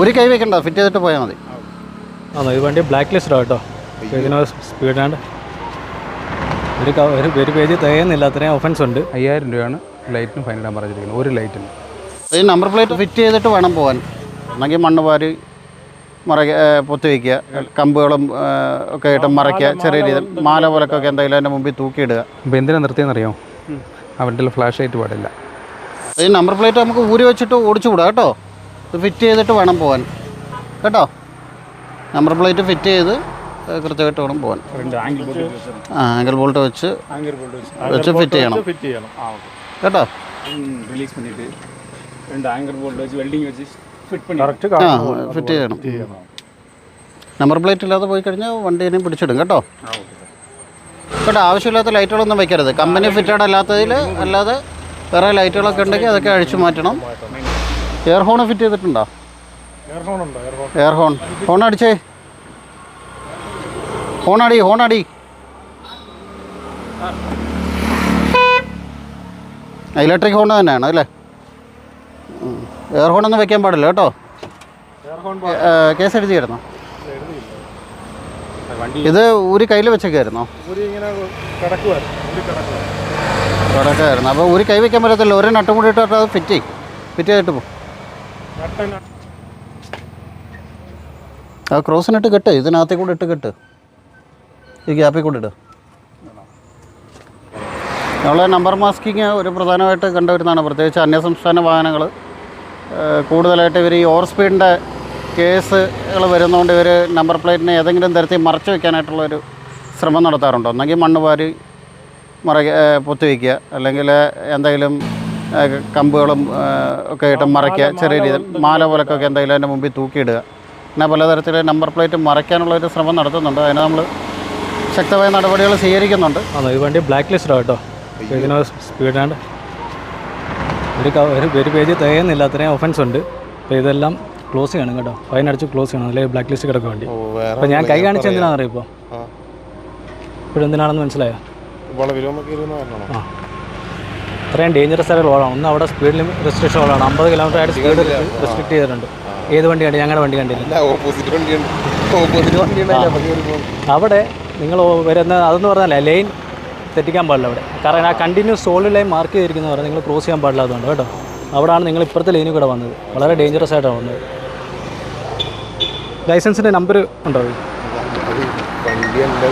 ഒരു കൈ വെക്കണ്ട ഫിറ്റ് ചെയ്തിട്ട് പോയാൽ മതി. ആണോ ഈ വണ്ടി ബ്ലാക്ക് ലിസ്റ്റ് കേട്ടോ. സ്പീഡ് സ്പീഡാണ്ട് ഒരു ഒരു ഒരു പേജ് തികയുന്നില്ല അത്രയും ഒഫൻസ് ഉണ്ട്. അയ്യായിരം രൂപയാണ് ലൈറ്റിന് ഫൈൻ ഇടാൻ പറഞ്ഞിരിക്കുന്നത് ഒരു ലൈറ്റിന് ഈ നമ്പർ പ്ലേറ്റ് ഫിറ്റ് ചെയ്തിട്ട് വേണം പോകാൻ എന്നെങ്കിൽ മണ്ണ് വാരി മറക്ക പൊത്തി വയ്ക്കുക കമ്പുകളും ഒക്കെ ആയിട്ട് മറയ്ക്കുക. ചെറിയ രീതിയിൽ മാല പോലൊക്കെ എന്തെങ്കിലും അതിന്റെ മുമ്പിൽ തൂക്കിയിടുക. അപ്പോൾ എന്തിനാ നിർത്തിയെന്നറിയോ? അവന്റെ ഫ്ലാഷ് ലൈറ്റ് പാടില്ല. ഈ നമ്പർ പ്ലേറ്റ് നമുക്ക് ഊരി വെച്ചിട്ട് ഓടിച്ചു വിടാം കേട്ടോ. ഇത് ഫിറ്റ് ചെയ്തിട്ട് വേണം പോകാൻ കേട്ടോ നമ്പർ പ്ലേറ്റ് ഫിറ്റ് ചെയ്ത് ഏ, കൃത്യമായിട്ട് വേണം പോകാൻ ആ ആംഗിൾ ബോൾട്ട് വെച്ച് വെച്ച് ഫിറ്റ് ചെയ്യണം ஃபிட் ചെയ്യണം ആ ഓക്കെ കേട്ടോ ரிலீஸ் பண்ணிட்டு ரெண்டு ஆங்கர் போல்ட் வச்சு வெல்டிங் வச்சு ஃபிட் பண்ணி കറക്റ്റ് ആ ഫിറ്റ് ചെയ്യണം നമ്പർ പ്ലേറ്റ് ഇല്ലാതെ പോയി കഴിഞ്ഞാൽ വണ്ടീനെ പിടിച്ചിടും കേട്ടോ കേട്ടോ ആവശ്യമില്ലാത്ത ലൈറ്റുകളൊന്നും വെക്കരുത് കമ്പനി ഫിറ്റഡ് അല്ലാത്തതിൽ അല്ലാതെ വേറെ ലൈറ്റുകളൊക്കെ ഉണ്ടെങ്കിൽ അതൊക്കെ അഴിച്ചു മാറ്റണം എയർ ഹോൺ ഫിറ്റ് ചെയ്തിട്ടുണ്ടോ? എയർ ഹോൺ ഹോൺ അടിച്ചേ ഹോണടി ഹോണടി ഇലക്ട്രിക് ഹോൺ തന്നെയാണ് അല്ലേ? എയർ ഹോൺ ഒന്നും വെക്കാൻ പാടില്ല കേട്ടോ. കേസ് എഴുതിയായിരുന്നോ? ഇത് ഒരു കയ്യിൽ വെച്ചേക്കായിരുന്നോ? കിടക്കായിരുന്നു. അപ്പോൾ ഒരു കൈ വെക്കാൻ പറ്റത്തില്ല ഒരു നട്ടും കൂടി ഇട്ടിട്ട് അത് ഫിറ്റ് ചെയ്യും ഫിറ്റ് ചെയ്തിട്ട് പോകും. ആ ക്രോസിനിട്ട് കെട്ട് ഇതിനകത്തേ കൂടെ ഇട്ട് കെട്ട്. ഈ ഗ്യാപ്പിൽ കൂടെ ഇട്. നമ്മളെ നമ്പർ മാസ്കിങ് ഒരു പ്രധാനമായിട്ട് കണ്ടുവരുന്നതാണ്. പ്രത്യേകിച്ച് അന്യസംസ്ഥാന വാഹനങ്ങൾ കൂടുതലായിട്ട് ഇവർ ഈ ഓവർ സ്പീഡിന്റെ കേസുകൾ വരുന്നതുകൊണ്ട് ഇവർ നമ്പർ പ്ലേറ്റിനെ ഏതെങ്കിലും തരത്തിൽ മറച്ചു വയ്ക്കാനായിട്ടുള്ളൊരു ശ്രമം നടത്താറുണ്ടോ. ഒന്നെങ്കിൽ മണ്ണ് വാരി മറ പൊത്തി വയ്ക്കുക അല്ലെങ്കിൽ എന്തെങ്കിലും കമ്പുകളും ഒക്കെ ആയിട്ട് മറയ്ക്കുക. ചെറിയ രീതിയിൽ മാല പോലൊക്കെ എന്തെങ്കിലും അതിന്റെ മുമ്പിൽ തൂക്കിയിടുക. അങ്ങനെ പലതരത്തിൽ നമ്പർ പ്ലേറ്റ് മറയ്ക്കാനുള്ള ഒരു ശ്രമം നടത്തുന്നുണ്ട്. അതിന് നമ്മൾ ശക്തമായ നടപടികൾ സ്വീകരിക്കുന്നുണ്ട്. ആണോ ഈ വണ്ടി ബ്ലാക്ക് ലിസ്റ്റ് കേട്ടോ. ഇതിന് സ്പീഡാണ്ട് ഒരു ക- ഒരു ഒരു പേജ് തികയുന്നില്ല. അത്രയും ഒഫൻസ് ഉണ്ട്. അപ്പോൾ ഇതെല്ലാം ക്ലോസ് ചെയ്യണം കേട്ടോ. ഫൈൻ അടിച്ച് ക്ലോസ് ചെയ്യണം. അല്ലെങ്കിൽ ബ്ലാക്ക് ലിസ്റ്റ് കിടക്കാൻ വേണ്ടി അപ്പോൾ ഞാൻ കൈ കാണിച്ച എന്തിനാണെന്ന് അറിയിപ്പോൾ ഇപ്പോൾ ഇപ്പോഴെന്തിനാണെന്ന് മനസ്സിലായോ? ആ. ഇത്രയും ഡേഞ്ചറസ് ആയ റോഡാണ് ഒന്ന് അവിടെ സ്പീഡ് ലിമിറ്റ് റെസ്ട്രിക്ഷൻ റോഡാണ് അമ്പത് കിലോമീറ്റർ ആയിട്ട് സ്പീഡ് റെസ്ട്രിക്ട് ചെയ്തിട്ടുണ്ട്. ഏത് വണ്ടി കണ്ടി ഞങ്ങളുടെ വണ്ടി കണ്ടില്ല അവിടെ നിങ്ങൾ വരുന്ന അതെന്ന് പറഞ്ഞാൽ ലൈൻ തെറ്റിക്കാൻ പാടില്ല അവിടെ. കാരണം ആ കണ്ടിന്യൂസ് സോളിഡ് ലൈൻ മാർക്ക് ചെയ്തിരിക്കുന്ന പറഞ്ഞാൽ നിങ്ങൾ ക്രോസ് ചെയ്യാൻ പാടില്ല അതുകൊണ്ട് കേട്ടോ. അവിടെയാണ് നിങ്ങൾ ഇപ്പുറത്തെ ലൈനിൽ കൂടെ വന്നത്. വളരെ ഡേഞ്ചറസ് ആയിട്ടാണ് വന്നത്. ലൈസൻസിന്റെ നമ്പർ ഉണ്ടോ? വണ്ടി എന്റെ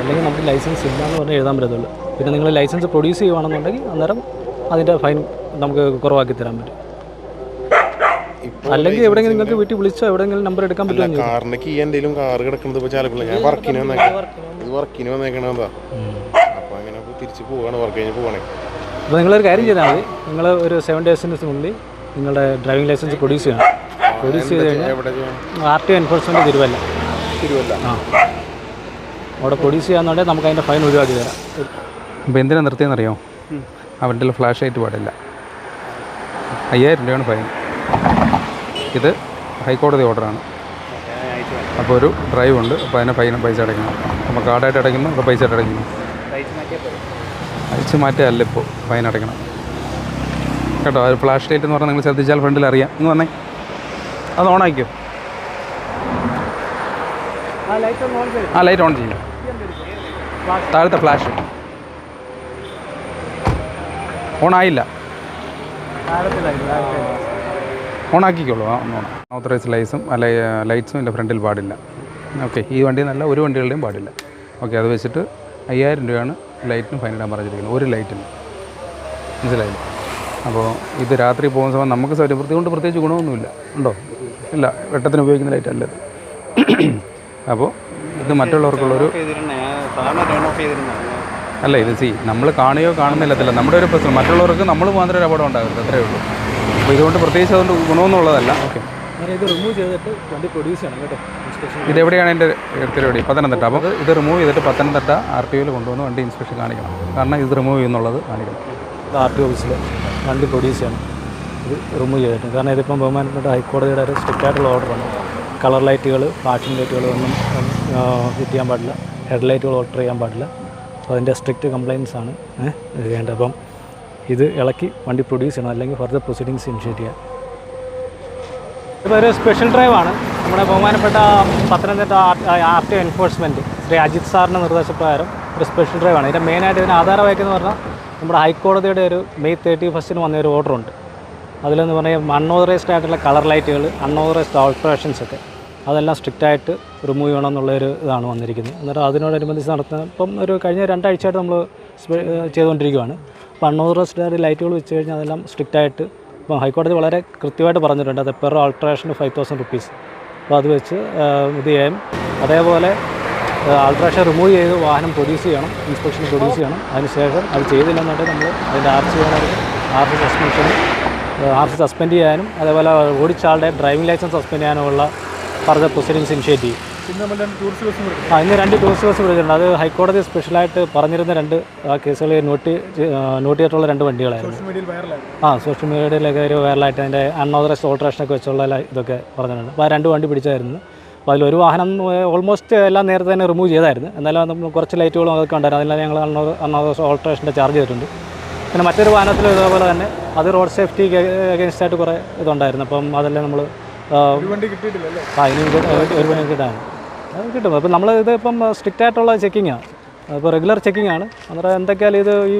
അല്ലെങ്കിൽ നമുക്ക് ലൈസൻസ് ഇല്ല എന്ന് പറഞ്ഞാൽ എഴുതാൻ പറ്റത്തുള്ളൂ. പിന്നെ നിങ്ങൾ ലൈസൻസ് പ്രൊഡ്യൂസ് ചെയ്യുവാണെന്നുണ്ടെങ്കിൽ അന്നേരം അതിന്റെ ഫൈൻ നമുക്ക് കുറവാക്കി തരാൻ പറ്റും. അല്ലെങ്കിൽ എവിടെയെങ്കിലും നിങ്ങൾക്ക് വീട്ടിൽ വിളിച്ചോ എവിടെയെങ്കിലും നമ്പർ എടുക്കാൻ പറ്റുമോ കാറിന്റെ കീ എന്തെങ്കിലും കാർ കിടക്കുന്നത് ഇപ്പോൾ ചിലപ്പോൾ ഞാൻ വർക്കിന് വന്നേക്കാം. ഇത് വർക്കിന് വന്നേക്കണതാ അപ്പോൾ അങ്ങനെ തിരിച്ച് പോവാണ് വർക്ക് കഴിഞ്ഞ് പോവാണേ അപ്പോൾ നിങ്ങളൊരു കാര്യം ചെയ്താൽ മതി. നിങ്ങൾ ഒരു സെവൻ ഡേയ്സിന് മുന്നിൽ നിങ്ങളുടെ ഡ്രൈവിംഗ് ലൈസൻസ് പ്രൊഡ്യൂസ് ചെയ്യണം. പ്രൊഡ്യൂസ് ചെയ്ത് കഴിഞ്ഞാൽ R T enforcement Thiruvalla. Thiruvalla. ആ. അവിടെ പ്രൊഡ്യൂസ് ചെയ്യാന്നുണ്ടെങ്കിൽ നമുക്ക് അതിന്റെ ഫൈൻ ഒഴിവാക്കി തരാം. അപ്പോൾ എന്തിനാ നിർത്തിയെന്നറിയോ? വണ്ടിയിൽ ഫ്ലാഷ് ലൈറ്റ് പാടില്ല. അയ്യായിരം രൂപയാണ് ഫൈൻ ഇത് ഹൈക്കോടതി ഓർഡറാണ് അപ്പോൾ ഒരു ഡ്രൈവ് ഉണ്ട്. അപ്പോൾ അതിന് ഫൈൻ പൈസ അടയ്ക്കണം. അപ്പോൾ കാർഡായിട്ട് അടയ്ക്കുന്നു. അപ്പോൾ പൈസ ആയിട്ട് അടയ്ക്കുന്നു. അയച്ച് മാറ്റിയല്ല ഇപ്പോൾ. ഫൈൻ അടയ്ക്കണം. കേട്ടോ? ഒരു ഫ്ലാഷ് ലൈറ്റ് എന്ന് പറഞ്ഞാൽ നിങ്ങൾ ശ്രദ്ധിച്ചാൽ ഫ്രണ്ടിൽ അറിയാം. എന്ന് വന്നേ. അത് ഓണാക്കിയോ ആക്കിയോ ആ ലൈറ്റ് ഓൺ ചെയ്യും. താഴത്തെ ഫ്ലാഷ് ഓൺ ആക്കിക്കോളൂ ആ ഒന്ന് ഓൺ ഓത്തറൈസ് ലൈസും അല്ലെ ലൈറ്റ്സും ഇല്ല ഫ്രണ്ടിൽ പാടില്ല. ഓക്കെ ഈ വണ്ടി നല്ല ഒരു വണ്ടികളുടെയും പാടില്ല. ഓക്കെ അത് വെച്ചിട്ട് അയ്യായിരം രൂപയാണ് ലൈറ്റിന് ഫൈൻ ഇടാൻ പറഞ്ഞിരിക്കുന്നത്. ഒരു ലൈറ്റിന് മനസ്സിലായില്ല? അപ്പോൾ ഇത് രാത്രി പോകുന്ന സമയം നമുക്ക് സൗകര്യവൃത്തി കൊണ്ട് പ്രത്യേകിച്ച് ഗുണമൊന്നുമില്ല. ഉണ്ടോ? ഇല്ല വെട്ടത്തിന് ഉപയോഗിക്കുന്ന ലൈറ്റ് അപ്പോൾ ഇത് മറ്റുള്ളവർക്കുള്ളൊരു അല്ല ഇത് സി നമ്മൾ കാണുകയോ കാണുന്നില്ലത്തില്ല. നമ്മുടെ ഒരു പ്രശ്നം മറ്റുള്ളവർക്ക് നമ്മൾ മാത്രം ഒരു അപകടം ഉണ്ടാകരുത് അത്രേ ഉള്ളൂ. അപ്പോൾ ഇതുകൊണ്ട് പ്രത്യേകിച്ച് അതുകൊണ്ട് ഗുണമൊന്നുമുള്ളതല്ല. ഓക്കെ. ഇത് റിമൂവ് ചെയ്തിട്ട് വണ്ടി പ്രൊഡ്യൂസ് ചെയ്യണം കേട്ടോ. ഇൻസ്പെക്ഷൻ ഇതെവിടെയാണ് എന്റെ തിരുവടി പത്തനംതിട്ട. അപ്പോൾ ഇത് റിമൂവ് ചെയ്തിട്ട് പത്തനംതിട്ട ആർ ടി ഒയിൽ കൊണ്ടുവന്ന് വണ്ടി ഇൻസ്പെക്ഷൻ കാണിക്കണം. കാരണം ഇത് റിമൂവ് ചെയ്യുന്നുള്ളത് കാണിക്കണം. ആർ ടി ഓഫീസിൽ വണ്ടി പ്രൊഡ്യൂസ് ചെയ്യണം. ഇത് റിമൂവ് ചെയ്തിട്ടുണ്ട്. കാരണം ഇതിപ്പം ബഹുമാനപ്പെട്ട ഹൈക്കോടതിയുടെ ഒരു സ്ട്രിക്റ്റായിട്ടുള്ള ഓർഡർ ഓർഡറാണ് കളർ ലൈറ്റുകൾ ഫ്ലാഷിംഗ് ലൈറ്റുകൾ ഒന്നും ഫിറ്റ് ചെയ്യാൻ പാടില്ല. ഹെഡ് ലൈറ്റുകൾ ഓൾട്ടർ ചെയ്യാൻ പാടില്ല. അപ്പോൾ അതിന്റെ സ്ട്രിക്റ്റ് കംപ്ലയിൻസ് ആണ് ചെയ്യേണ്ടത്. അപ്പം ഇത് ഇളക്കി വണ്ടി പ്രൊഡ്യൂസ് ചെയ്യണം. അല്ലെങ്കിൽ ഫർദർ പ്രൊസീഡിങ്സ് ഇനിഷ്യേറ്റ് ചെയ്യാം. ഇതൊരു സ്പെഷ്യൽ ഡ്രൈവാണ് നമ്മുടെ ബഹുമാനപ്പെട്ട Pathanamthitta R T enforcement Shri Ajith സാറിന്റെ നിർദ്ദേശപ്രകാരം ഒരു സ്പെഷ്യൽ ഡ്രൈവാണ് ഇതിന്റെ മെയിനായിട്ട് ഇതിന് ആധാരം വയ്ക്കുന്നത് പറഞ്ഞാൽ നമ്മുടെ ഹൈക്കോടതിയുടെ ഒരു മെയ് തേർട്ടി ഫസ്റ്റിന് വന്ന ഒരു ഓർഡറുണ്ട് അതിലെന്ന് പറഞ്ഞാൽ അൺഓതറൈസ്ഡ് ആയിട്ടുള്ള കളർ ലൈറ്റുകൾ അൺഓതറൈസ്ഡ് ഓൾട്രേഷൻസ് ഒക്കെ അതെല്ലാം സ്ട്രിക്റ്റായിട്ട് റിമൂവ് ചെയ്യണം എന്നുള്ളൊരു ഇതാണ് വന്നിരിക്കുന്നത്. എന്നിട്ട് അതിനോടനുബന്ധിച്ച് നടത്തുന്ന ഇപ്പം ഒരു കഴിഞ്ഞ രണ്ടാഴ്ചയായിട്ട് നമ്മൾ ചെയ്തുകൊണ്ടിരിക്കുകയാണ് അപ്പോൾ അൺഓതറൈസ്ഡ് ആയിട്ട് ലൈറ്റുകൾ വെച്ച് കഴിഞ്ഞാൽ അതെല്ലാം സ്ട്രിക്റ്റായിട്ട് ഇപ്പം ഹൈക്കോടതി വളരെ കൃത്യമായിട്ട് പറഞ്ഞിട്ടുണ്ട്. അത് പെർ ആൾട്രേഷന് ഫൈവ് തൗസൻഡ് റുപ്പീസ് അപ്പോൾ അത് വെച്ച് ഇത് ചെയ്യാം. അതേപോലെ ആൾട്രേഷൻ റിമൂവ് ചെയ്ത് വാഹനം പ്രൊഡ്യൂസ് ചെയ്യണം ഇൻസ്പെക്ഷൻ പ്രൊഡ്യൂസ് ചെയ്യണം. അതിനുശേഷം അത് ചെയ്തില്ലെന്നുണ്ടെങ്കിൽ നമ്മൾ അതിന്റെ ആർ സി ആർ സി സസ്പെൻഷനും ആർ സി സസ്പെൻഡ് ചെയ്യാനും അതേപോലെ ഓടിച്ചാളുടെ ഡ്രൈവിംഗ് ലൈസൻസ് സസ്പെൻഡ് ചെയ്യാനുമുള്ള ഫർദർ പ്രൊസീഡിങ്സ് ഇനിഷ്യേറ്റ് ചെയ്യും. ആ ഇന്ന് രണ്ട് ടൂറിസ്റ്റ് ബസ് വിളിച്ചിട്ടുണ്ട് അത് ഹൈക്കോടതി സ്പെഷ്യലായിട്ട് പറഞ്ഞിരുന്ന രണ്ട് ആ കേസുകൾ നോട്ട് നോട്ട് ചെയ്തിട്ടുള്ള രണ്ട് വണ്ടികളായിരുന്നു. ആ സോഷ്യൽ മീഡിയയിലൊക്കെ ഒരു വൈറലായിട്ട് അതിന്റെ അൺഓതറൈസ്ഡ് ഓൾട്രേഷനൊക്കെ വെച്ചുള്ള ഇതൊക്കെ പറഞ്ഞിട്ടുണ്ട്. അപ്പോൾ ആ രണ്ട് വണ്ടി പിടിച്ചായിരുന്നു. അപ്പോൾ അതിലൊരു വാഹനം ഓൾമോസ്റ്റ് എല്ലാം നേരത്തെ തന്നെ റിമൂവ് ചെയ്തായിരുന്നു. എന്നാലും കുറച്ച് ലൈറ്റുകളും അതൊക്കെ ഉണ്ടായിരുന്നു. അതെല്ലാം ഞങ്ങൾ അൺഓതറൈസ്ഡ് ഓൾട്രേഷന്റെ ചാർജ് ചെയ്തിട്ടുണ്ട്. പിന്നെ മറ്റൊരു വാഹനത്തിൽ ഇതേപോലെ തന്നെ അത് റോഡ് സേഫ്റ്റി അഗേൻസ്റ്റ് ആയിട്ട് കുറേ ഇതുണ്ടായിരുന്നു. അപ്പം അതെല്ലാം നമ്മൾ ആ ഇനി ഒരു വണ്ടി കിട്ടാണ് അത് കിട്ടും. അപ്പം നമ്മൾ ഇത് ഇപ്പം സ്ട്രിക്റ്റ് ആയിട്ടുള്ള ചെക്കിങ്ങാണ് ഇപ്പോൾ റെഗുലർ ചെക്കിംഗ് ആണ്. അന്നേരം എന്തൊക്കെയാലും ഇത് ഈ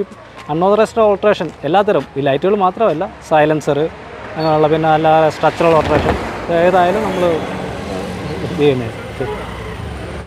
അൺഓതറൈസ്ഡ് ഓൾട്രേഷൻ എല്ലാത്തരം ഈ ലൈറ്റുകൾ മാത്രമല്ല സൈലൻസർ അങ്ങനെയുള്ള പിന്നെ അല്ല സ്ട്രക്ചറൽ ഓൾട്രേഷൻ ഏതായാലും നമ്മൾ ഇത് ചെയ്യുന്നത്.